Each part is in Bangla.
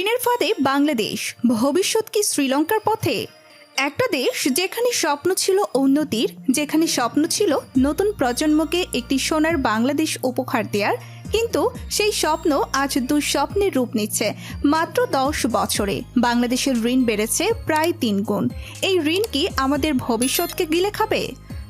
ঋণের ফাঁদে বাংলাদেশ, ভবিষ্যৎ কি শ্রীলঙ্কার পথে? একটা দেশ যেখানে স্বপ্ন ছিল উন্নতির, যেখানে স্বপ্ন ছিল নতুন প্রজন্মকে একটি সোনার বাংলাদেশ উপহার দেওয়ার কিন্তু সেই স্বপ্ন আজ দুঃস্বপ্নের রূপ নিচ্ছে। মাত্র দশ বছরে বাংলাদেশের ঋণ বেড়েছে প্রায় তিন গুণ। এই ঋণ কি আমাদের ভবিষ্যৎকে গিলে খাবে?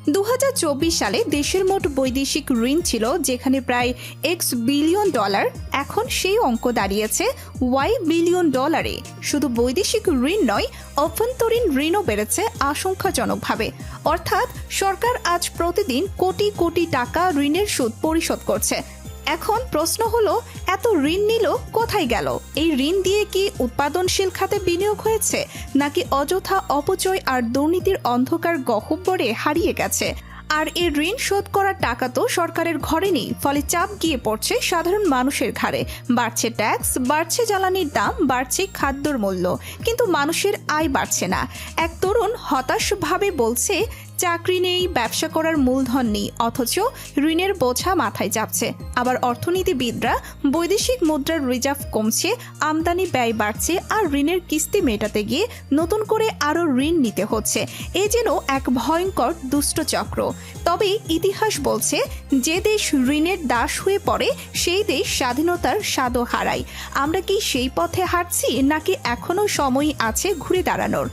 দু হাজার চব্বিশ সালে দেশের মোট বৈদেশিক ঋণ ছিল যেখানে প্রায় এক্স বিলিয়ন ডলার, এখন সেই অঙ্ক দাঁড়িয়েছে ওয়াই বিলিয়ন ডলারে। শুধু বৈদেশিক ঋণ নয়, অভ্যন্তরীণ ঋণও বেড়েছে আশঙ্কাজনকভাবে। অর্থাৎ সরকার আজ প্রতিদিন কোটি কোটি টাকা ঋণের সুদ পরিশোধ করছে। এখন প্রশ্ন হলো, এত ঋণ নিল কোথায় গেল? এই ঋণ দিয়ে কি উৎপাদনশীল খাতে বিনিয়োগ হয়েছে? নাকি অযথা অপচয় আর দুর্নীতির অন্ধকার গহ্বরে হারিয়ে গেছে? আর এই ঋণ শোধ করার টাকা তো সরকারের ঘরে নেই, ফলে চাপ গিয়ে পড়ছে সাধারণ মানুষের ঘাড়ে। বাড়ছে ট্যাক্স, বাড়ছে জ্বালানির দাম, বাড়ছে খাদ্যর মূল্য। কিন্তু মানুষের আয় বাড়ছে না। এক তরুণ হতাশভাবে বলছে চাকরি নেই, ব্যবসা করার মূলধন নেই, অথচ ঋণের বোঝা মাথায় চাপছে। আবার অর্থনীতিবিদরা বৈদেশিক মুদ্রার রিজার্ভ কমছে, আমদানি ব্যয় বাড়ছে আর ঋণের কিস্তি মেটাতে গিয়ে নতুন করে আরও ঋণ নিতে হচ্ছে। এ যেন এক ভয়ঙ্কর দুষ্ট চক্র। তবে ইতিহাস বলছে, যে দেশ ঋণের দাস হয়ে পড়ে, সেই দেশ স্বাধীনতার স্বাদও হারায়। আমরা কি সেই পথে হাঁটছি, নাকি এখনও সময় আছে ঘুরে দাঁড়ানোর?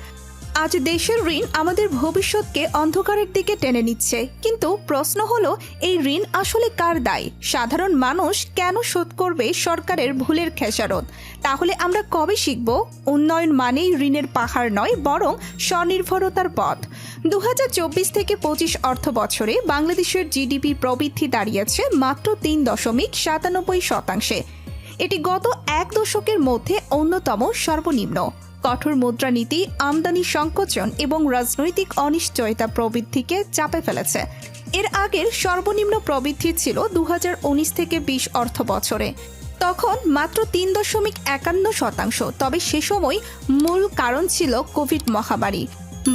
আজ দেশের ঋণ আমাদের ভবিষ্যৎকে অন্ধকারের দিকে টেনে নিচ্ছে। কিন্তু প্রশ্ন হলো, এই ঋণ আসলে কার দায়? সাধারণ মানুষ কেন শোধ করবে সরকারের ভুলের খেসারত? তাহলে আমরা কবে শিখব? উন্নয়ন মানেই ঋণের পাহাড় নয়, বরং স্বনির্ভরতার পথ। দু হাজার চব্বিশ থেকে পঁচিশ অর্থ বছরে বাংলাদেশের জিডিপি প্রবৃদ্ধি দাঁড়িয়েছে মাত্র তিন দশমিক সাতানব্বই শতাংশে। এটি গত এক দশকের মধ্যে অন্যতম সর্বনিম্ন। কঠোর মুদ্রানীতি, আমদানি সংকোচন এবং রাজনৈতিক অনিশ্চয়তা প্রবৃদ্ধিকে চাপে ফেলেছে। এর আগের সর্বনিম্ন প্রবৃদ্ধি ছিল দু হাজার উনিশ থেকে বিশ অর্থ বছরে। তখন মাত্র তিন দশমিক একান্ন শতাংশ, তবে সে সময় মূল কারণ ছিল কোভিড মহামারী।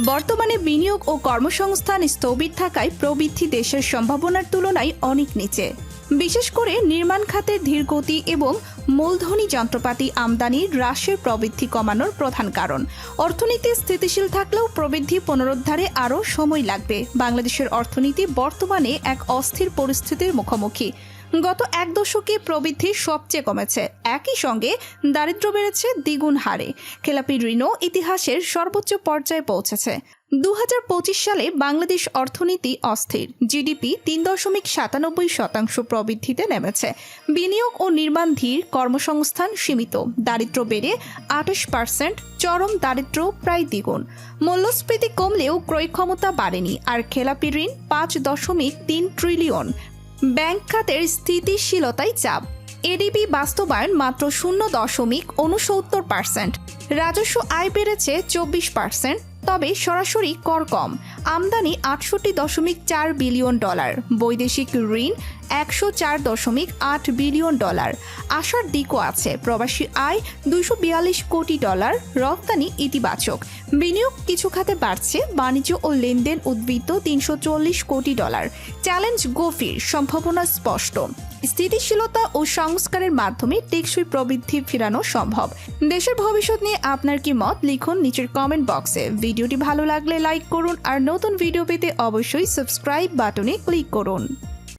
বর্তমানে বিনিয়োগ ও কর্মসংস্থান স্থবির থাকায় প্রবৃদ্ধি দেশের সম্ভাবনার তুলনায় অনেক নিচে। বিশেষ করে নির্মাণ খাতের ধীরগতি এবং মূলধনী যন্ত্রপাতি আমদানি হ্রাসের প্রবৃদ্ধি কমানোর প্রধান কারণ। অর্থনীতি স্থিতিশীল থাকলেও প্রবৃদ্ধি পুনরুদ্ধারে আরও সময় লাগবে। বাংলাদেশের অর্থনীতি বর্তমানে এক অস্থির পরিস্থিতির মুখোমুখি। গত এক দশকে প্রবৃদ্ধি সবচেয়ে কমেছে। একই সঙ্গে দারিদ্র্য বেড়েছে দ্বিগুণ হারে। খেলাপি ঋণও ইতিহাসের সর্বোচ্চ পর্যায়ে পৌঁছেছে। দু হাজার পঁচিশ সালে বাংলাদেশ অর্থনীতি অস্থির। জিডিপি তিন দশমিক সাতানব্বই শতাংশ প্রবৃদ্ধিতে নেমেছে। বিনিয়োগ ও নির্মাণ ধীর, কর্মসংস্থান সীমিত। দারিদ্র্য বেড়ে আঠাশ পার্সেন্ট, চরম দারিদ্র্য প্রায় দ্বিগুণ। মূল্যস্ফীতি কমলেও ক্রয় ক্ষমতা বাড়েনি আর খেলাপি ঋণ পাঁচ দশমিক তিন ট্রিলিয়ন। ব্যাংক খাতের স্থিতিশীলতায় চাপ। এডিপি বাস্তবায়ন মাত্র শূন্য দশমিক উনসত্তর পার্সেন্ট। রাজস্ব আয় বেড়েছে চব্বিশ পার্সেন্ট। তবে সরাসরি কর কম। আমদানি আটষট্টি দশমিক চার বিলিয়ন ডলার। বৈদেশিক ঋণ একশো চার দশমিক আট বিলিয়ন ডলার। আসার দিকও আছে। প্রবাসী আয় দুইশো বিয়াল্লিশ কোটি ডলার। রপ্তানি ইতিবাচক। বিনিয়োগ কিছু খাতে বাড়ছে। বাণিজ্য ও লেনদেন উদ্বৃত্ত তিনশো চল্লিশ কোটি ডলার। চ্যালেঞ্জ গভীর সম্ভাবনা স্পষ্ট। স্থিতিশীলতা ও সংস্কারের মাধ্যমে টেকসই প্রবৃদ্ধি ফেরানো সম্ভব। দেশের ভবিষ্যৎ নিয়ে আপনার কি মত? লিখুন নিচের কমেন্ট বক্সে ভিডিওটি ভালো লাগলে লাইক করুন আর নতুন ভিডিও পেতে অবশ্যই সাবস্ক্রাইব বাটনে ক্লিক করুন।